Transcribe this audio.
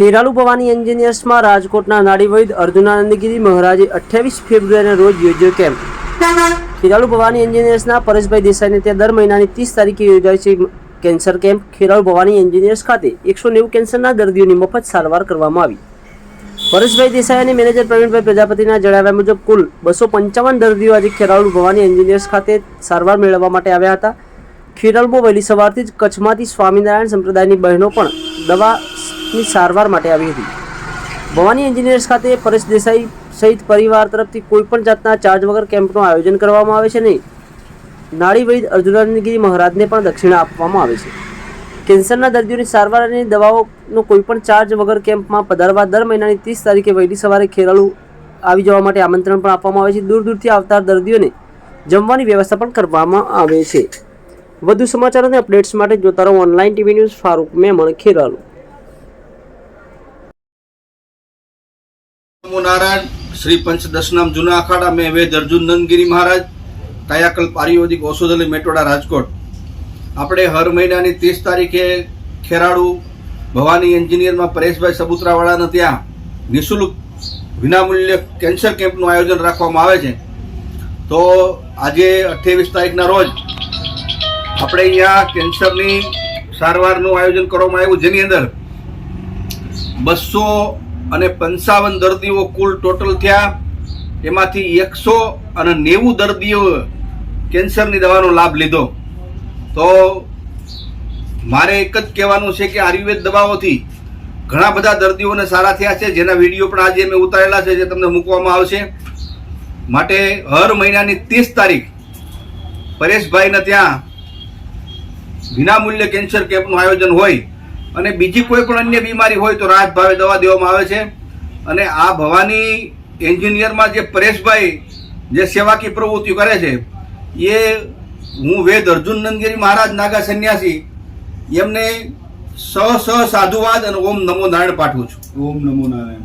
ખેરાલુ ભવાની એન્જિનિયર્સમાં રાજકોટના નાડીવૈદ અર્જુનાનંદગીરી મહારાજે અઠ્યાવીસ ફેબ્રુઆરીના રોજ યોજ્યો કેમ્પ ખેરાલુ ભવાની એન્જિનિયર્સના પરેશભાઈ દેસાઈને ત્યાં દર મહિનાની ત્રીસ તારીખે યોજાય છે cancer camp. Kheralu Bhavani engineers ખાતે એકસો નેવું કેન્સરના દર્દીઓની મફત સારવાર કરવામાં આવી. પરેશભાઈ દેસાઈ અને મેનેજર પ્રવીણભાઈ પ્રજાપતિના જણાવ્યા મુજબ, કુલ બસો પંચાવન દર્દીઓ આજે ખેરાલુ ભવાની એન્જિનિયર્સ ખાતે સારવાર મેળવવા માટે આવ્યા હતા. ખેરાલુમાં વહેલી સવારથી જ કચ્છમાંથી સ્વામિનારાયણ સંપ્રદાયની બહેનો પણ દવાની સારવાર માટે આવી હતી. ભવાની એન્જિનિયર્સ ખાતે પરેશ દેસાઈ સહિત પરિવાર તરફથી કોઈપણ જાતના ચાર્જ વગર કેમ્પનું આયોજન કરવામાં આવે છે નહીં. નાડી વૈદ અર્જુનાનંદગીરી મહારાજને પણ દક્ષિણા આપવામાં આવે છે. કેન્સરના દર્દીઓની સારવાર અને દવાઓનો કોઈપણ ચાર્જ વગર કેમ્પમાં પધારવા દર મહિનાની ત્રીસ તારીખે વહેલી સવારે ખેરાલુ આવી જવા માટે આમંત્રણ પણ આપવામાં આવે છે. દૂર દૂરથી આવતા દર્દીઓને જમવાની વ્યવસ્થા પણ કરવામાં આવે છે. વધુ સમાચાર અને અપડેટ્સ માટે જોતા રહો online TV news Farooq Memon Kheralu. Narayan Shri Panchdashnam Juna Akhada, મેં વેદ અર્જુન નંદગીરી મહારાજ, કાયાકલ્પ આયુર્વેદિક ઔષધાલય મેટોડા રાજકોટ. આપણે હર મહિનાની ત્રીસ તારીખે ખેરાળુ ભવાની એન્જિનિયરમાં પરેશભાઈ સબુત્રાવાળાના ત્યાં નિઃશુલ્ક વિનામૂલ્ય કેન્સર કેમ્પનું આયોજન રાખવામાં આવે છે. તો આજે અઠ્યાવીસ તારીખના રોજ આપણે અહીંયા કેન્સરની સારવારનું આયોજન કરવામાં આવ્યું, જેની અંદર બસો અને પંચાવન દર્દીઓ કુલ ટોટલ થયા. એમાંથી એકસો અને નેવું દર્દીઓ કેન્સરની દવાનો લાભ લીધો. તો મારે એક જ કહેવાનું છે કે આયુર્વેદ દવાઓથી ઘણા બધા દર્દીઓને સારા થયા છે. જેના વીડિયો પણ આજે મેં ઉતારેલા છે, જે તમને મૂકવામાં આવશે. માટે હર મહિનાની ત્રીસ તારીખ પરેશભાઈને ત્યાં વિનામૂલ્ય કેન્સર કેમ્પનું આયોજન હોય. અને બીજી કોઈ પણ અન્ય બીમારી હોય તો રાહત ભાવે દવા દેવામાં આવે છે. અને આ ભવાની એન્જિનિયરમાં જે પરેશભાઈ જે સેવાકી પ્રવૃત્તિઓ કરે છે, એ હું વેદ અર્જુન નંદગીરી મહારાજ નાગા સંન્યાસી, એમને સ સ સાધુવાદ અને ઓમ નમો નારાયણ પાઠવું છું. ઓમ નમો નારાયણ.